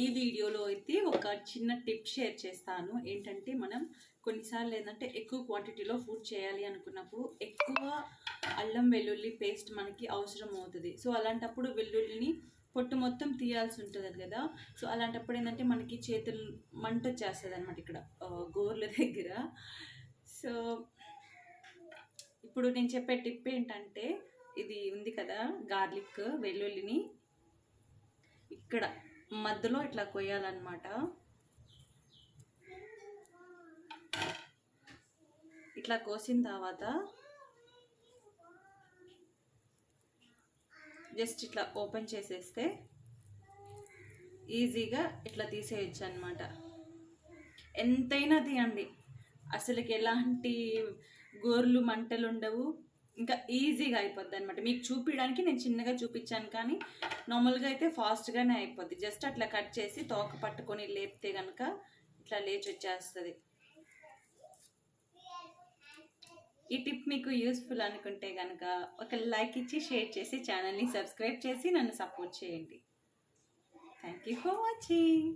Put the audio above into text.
ఈ వీడియోలో అయితే ఒక చిన్న టిప్ షేర్ చేస్తాను. ఏంటంటే మనం కొన్నిసార్లు ఏంటంటే ఎక్కువ క్వాంటిటీలో ఫుడ్ చేయాలి అనుకున్నప్పుడు ఎక్కువ అల్లం వెల్లుల్లి పేస్ట్ మనకి అవసరం అవుతుంది. సో అలాంటప్పుడు వెల్లుల్లిని పొట్టు మొత్తం తీయాల్సి ఉంటుంది కదా. సో అలాంటప్పుడు ఏంటంటే మనకి చేతులు మంట వచ్చేస్తుంది అనమాట ఇక్కడ గోర్ల దగ్గర. సో ఇప్పుడు నేను చెప్పే టిప్ ఏంటంటే ఇది ఉంది కదా గార్లిక్ వెల్లుల్లిని ఇక్కడ మధ్యలో ఇట్లా కొయ్యాలన్నమాట. ఇట్లా కోసిన తర్వాత జస్ట్ ఇట్లా ఓపెన్ చేసేస్తే ఈజీగా ఇట్లా తీసేయచ్చు అనమాట ఎంతైనా తీయండి. అసలుకి ఎలాంటి గోర్లు మంటలు ఉండవు ఇంకా ఈజీగా అయిపోద్ది అనమాట మీకు చూపించడానికి నేను చిన్నగా చూపించాను కానీ నార్మల్గా అయితే ఫాస్ట్గానే అయిపోద్ది. జస్ట్ అట్లా కట్ చేసి తోక పట్టుకొని లేపితే కనుక ఇట్లా లేచి వచ్చేస్తుంది. ఈ టిప్ మీకు యూస్ఫుల్ అనుకుంటే కనుక ఒక లైక్ ఇచ్చి షేర్ చేసి ఛానల్ని సబ్స్క్రైబ్ చేసి నన్ను సపోర్ట్ చేయండి. Thank you for watching.